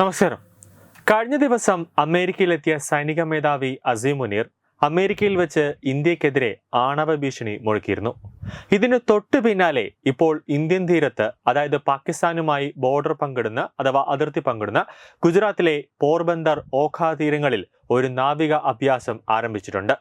നമസ്കാരം. കഴിഞ്ഞ ദിവസം അമേരിക്കയിലെത്തിയ സൈനിക മേധാവി അസീം മുനീർ അമേരിക്കയിൽ വെച്ച് ഇന്ത്യക്കെതിരെ ആണവ ഭീഷണി മുഴക്കിയിരുന്നു. ഇതിന് തൊട്ടു പിന്നാലെ ഇപ്പോൾ ഇന്ത്യൻ തീരത്ത് അതായത് പാകിസ്ഥാനുമായി ബോർഡർ പങ്കിടുന്ന അഥവാ അതിർത്തി പങ്കിടുന്ന ഗുജറാത്തിലെ പോർബന്ദർ ഓഖ തീരങ്ങളിൽ ഒരു നാവിക അഭ്യാസം ആരംഭിച്ചിട്ടുണ്ട്.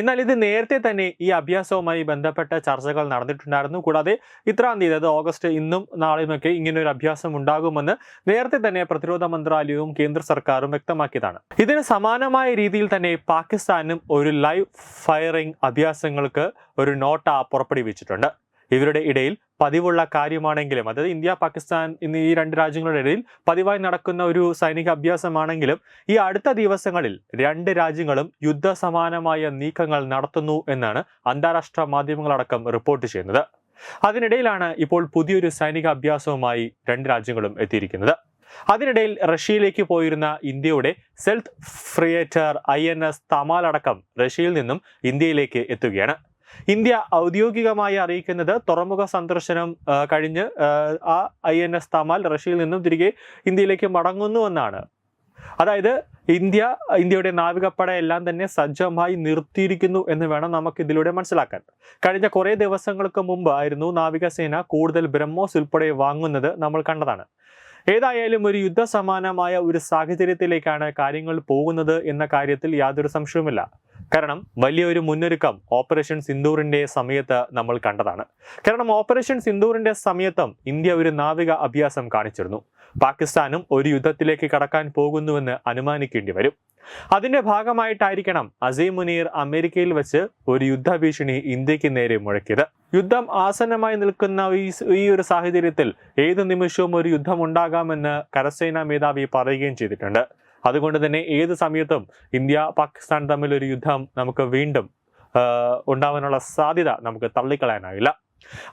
എന്നാൽ ഇത് നേരത്തെ തന്നെ ഈ അഭ്യാസവുമായി ബന്ധപ്പെട്ട ചർച്ചകൾ നടന്നിട്ടുണ്ടായിരുന്നു. കൂടാതെ ഇത്രാം തീയതി അത് ഓഗസ്റ്റ് ഇന്നും നാളെയുമൊക്കെ ഇങ്ങനെ ഒരു അഭ്യാസം ഉണ്ടാകുമെന്ന് നേരത്തെ തന്നെ പ്രതിരോധ മന്ത്രാലയവും കേന്ദ്ര സർക്കാരും വ്യക്തമാക്കിയതാണ്. ഇതിന് സമാനമായ രീതിയിൽ തന്നെ പാകിസ്ഥാനും ഒരു ലൈവ് ഫയറിംഗ് അഭ്യാസങ്ങൾക്ക് ഒരു നോട്ട പുറപ്പെടുവിച്ചിട്ടുണ്ട്. ഇവരുടെ ഇടയിൽ പതിവുള്ള കാര്യമാണെങ്കിലും അതായത് ഇന്ത്യ പാകിസ്ഥാൻ എന്നീ ഈ രണ്ട് രാജ്യങ്ങളുടെ ഇടയിൽ പതിവായി നടക്കുന്ന ഒരു സൈനിക അഭ്യാസമാണെങ്കിലും ഈ അടുത്ത ദിവസങ്ങളിൽ രണ്ട് രാജ്യങ്ങളും യുദ്ധസമാനമായ നീക്കങ്ങൾ നടത്തുന്നു എന്നാണ് അന്താരാഷ്ട്ര മാധ്യമങ്ങളടക്കം റിപ്പോർട്ട് ചെയ്യുന്നത്. അതിനിടയിലാണ് ഇപ്പോൾ പുതിയൊരു സൈനിക അഭ്യാസവുമായി രണ്ട് രാജ്യങ്ങളും എത്തിയിരിക്കുന്നത്. അതിനിടയിൽ റഷ്യയിലേക്ക് പോയിരുന്ന ഇന്ത്യയുടെ stealth frigate I N S Tamal അടക്കം റഷ്യയിൽ നിന്നും ഇന്ത്യയിലേക്ക് എത്തുകയാണ്. ഇന്ത്യ ഔദ്യോഗികമായി അറിയിക്കുന്നത് തുറമുഖ സന്ദർശനം കഴിഞ്ഞ് ആ, ഐ എൻ എസ് തമാൽ റഷ്യയിൽ നിന്നും തിരികെ ഇന്ത്യയിലേക്ക് മടങ്ങുന്നു എന്നാണ്. അതായത് ഇന്ത്യ ഇന്ത്യയുടെ നാവികപ്പട എല്ലാം തന്നെ സജ്ജമായി നിർത്തിയിരിക്കുന്നു എന്ന് വേണം നമുക്ക് ഇതിലൂടെ മനസ്സിലാക്കാൻ. കഴിഞ്ഞ കുറേ ദിവസങ്ങൾക്ക് മുമ്പ് ആയിരുന്നു നാവികസേന കൂടുതൽ ബ്രഹ്മോസ് ഉൾപ്പെടെ വാങ്ങുന്നത് നമ്മൾ കണ്ടതാണ്. ഏതായാലും ഒരു യുദ്ധസമാനമായ ഒരു സാഹചര്യത്തിലേക്കാണ് കാര്യങ്ങൾ പോകുന്നത് എന്ന കാര്യത്തിൽ യാതൊരു സംശയവുമില്ല. കാരണം വലിയൊരു മുന്നൊരുക്കം ഓപ്പറേഷൻ സിന്ദൂറിന്റെ സമയത്ത് നമ്മൾ കണ്ടതാണ്. കാരണം ഓപ്പറേഷൻ സിന്ദൂറിന്റെ സമയത്തും ഇന്ത്യ ഒരു നാവിക അഭ്യാസം കാണിച്ചിരുന്നു. പാകിസ്ഥാനും ഒരു യുദ്ധത്തിലേക്ക് കടക്കാൻ പോകുന്നുവെന്ന് അനുമാനിക്കേണ്ടി വരും. അതിന്റെ ഭാഗമായിട്ടായിരിക്കണം അസീം മുനീർ അമേരിക്കയിൽ വെച്ച് ഒരു യുദ്ധഭീഷണി ഇന്ത്യയ്ക്ക് നേരെ മുഴക്കിയത്. യുദ്ധം ആസന്നമായി നിൽക്കുന്ന ഈ ഈ ഒരു സാഹചര്യത്തിൽ ഏത് നിമിഷവും ഒരു യുദ്ധം ഉണ്ടാകാമെന്ന് കരസേനാ മേധാവി പറയുകയും ചെയ്തിട്ടുണ്ട്. അതുകൊണ്ട് തന്നെ ഏത് സമയത്തും ഇന്ത്യ പാകിസ്ഥാൻ തമ്മിൽ ഒരു യുദ്ധം നമുക്ക് വീണ്ടും ഉണ്ടാവാനുള്ള സാധ്യത നമുക്ക് തള്ളിക്കളയാനാവില്ല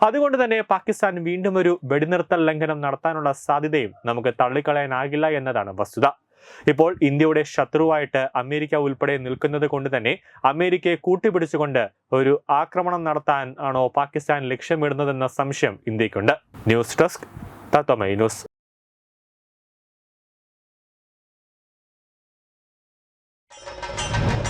അതുകൊണ്ട് തന്നെ പാകിസ്ഥാൻ വീണ്ടും ഒരു വെടിനിർത്തൽ ലംഘനം നടത്താനുള്ള സാധ്യതയും നമുക്ക് തള്ളിക്കളയാനാകില്ല എന്നതാണ് വസ്തുത. ഇപ്പോൾ ഇന്ത്യയുടെ ശത്രുവായിട്ട് അമേരിക്ക ഉൾപ്പെടെ നിൽക്കുന്നത് കൊണ്ട് തന്നെ അമേരിക്കയെ കൂട്ടിപ്പിടിച്ചുകൊണ്ട് ഒരു ആക്രമണം നടത്താൻ ആണോ പാകിസ്ഥാൻ ലക്ഷ്യമിടുന്നതെന്ന സംശയം ഇന്ത്യക്കുണ്ട് ന്യൂസ് ഡെസ്ക് തത്വമൈ ന്യൂസ്.